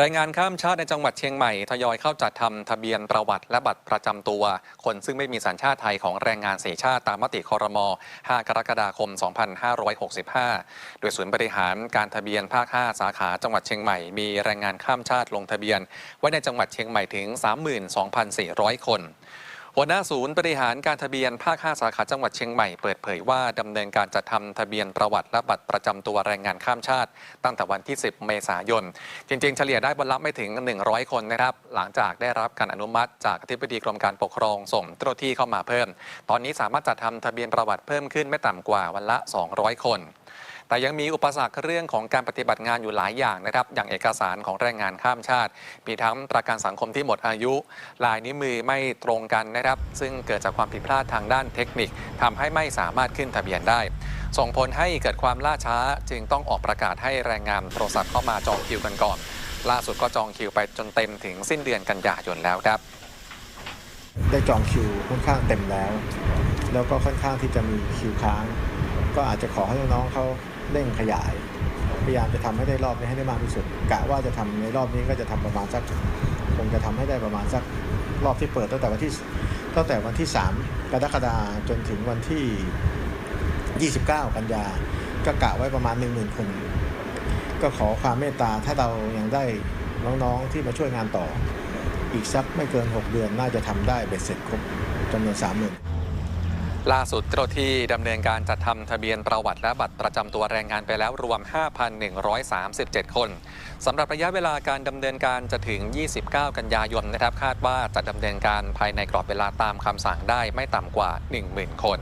แรงงานข้ามชาติในจังหวัดเชียงใหม่ทยอยเข้าจัดทำทะเบียนประวัติและบัตรประจำตัว คนซึ่งไม่มีสัญชาติไทยของแรงงานเสียชาติตามมติคอรมอ5 กรกฎาคม 2565 โดยศูนย์บริหารการทะเบียนภาค 5 สาขาจังหวัดเชียงใหม่ มีแรงงานข้ามชาติลงทะเบียน ไว้ในจังหวัดเชียงใหม่ถึง 32,400 คน หัวหน้าศูนย์บริหารการทะเบียนภาค 5 สาขาจังหวัดเชียงใหม่เปิดเผยว่าดำเนินการจัดทำทะเบียนประวัติและบัตรประจำตัวแรงงานข้ามชาติ ตั้งแต่วันที่ 10 เมษายน จริง ๆ เฉลี่ยได้วันละไม่ถึง 100 คนนะครับ หลังจากได้รับการอนุมัติจากอธิบดีกรมการปกครองส่งเจ้าหน้าที่เข้ามาเพิ่ม ตอนนี้สามารถจัดทำทะเบียนประวัติเพิ่มขึ้นไม่ต่ำกว่าวันละ 200 คน แต่ยังมีอุปสรรคเรื่องของการปฏิบัติงานอยู่หลายอย่างนะครับ อย่างเอกสารของแรงงานข้ามชาติ มีทั้งประกันสังคมที่หมดอายุ ลายนิ้วมือไม่ตรงกันนะครับ ซึ่งเกิดจากความผิดพลาดทางด้านเทคนิคทำให้ไม่สามารถขึ้นทะเบียนได้ ส่งผลให้เกิดความล่าช้าจึงต้องออกประกาศให้แรงงานโทรศัพท์เข้ามาจองคิวกันก่อน ล่าสุดก็จองคิวไปจนเต็มถึงสิ้นเดือนกันยายนแล้วครับได้จองคิวค่อนข้างเต็มแล้ว แล้วก็ค่อนข้างที่จะมีคิวค้าง ก็อาจจะขอให้น้องๆเขา เร่งขยาย พยายามจะทำให้ได้รอบนี้ให้ได้มากที่สุดกะว่าจะทำในรอบนี้ก็จะทำประมาณสักคงจะทำให้ได้ประมาณสักรอบที่เปิดตั้งแต่วันที่ตั้งแต่วันที่ 3 กรกฎาคมจนถึงวันที่ 29 กันยาก็กะไว้ประมาณ 10,000 คน ก็ขอความเมตตาถ้าเรายังได้น้องๆที่มาช่วยงานต่อ อีกสักไม่เกิน 6 เดือนน่าจะทำได้เบ็ดเสร็จครบจำนวน 30,000 ล่าสุดเจ้าที่ดำเนินการจัดทำทะเบียนประวัติและบัตรประจำตัวแรงงานไปแล้วรวม 5,137 คนสำหรับระยะเวลาการดำเนินการจะถึง 29 กันยายนนะครับ คาดว่าจะดำเนินการภายในกรอบเวลาตามคำสั่งได้ไม่ต่ำกว่า 10,000 คน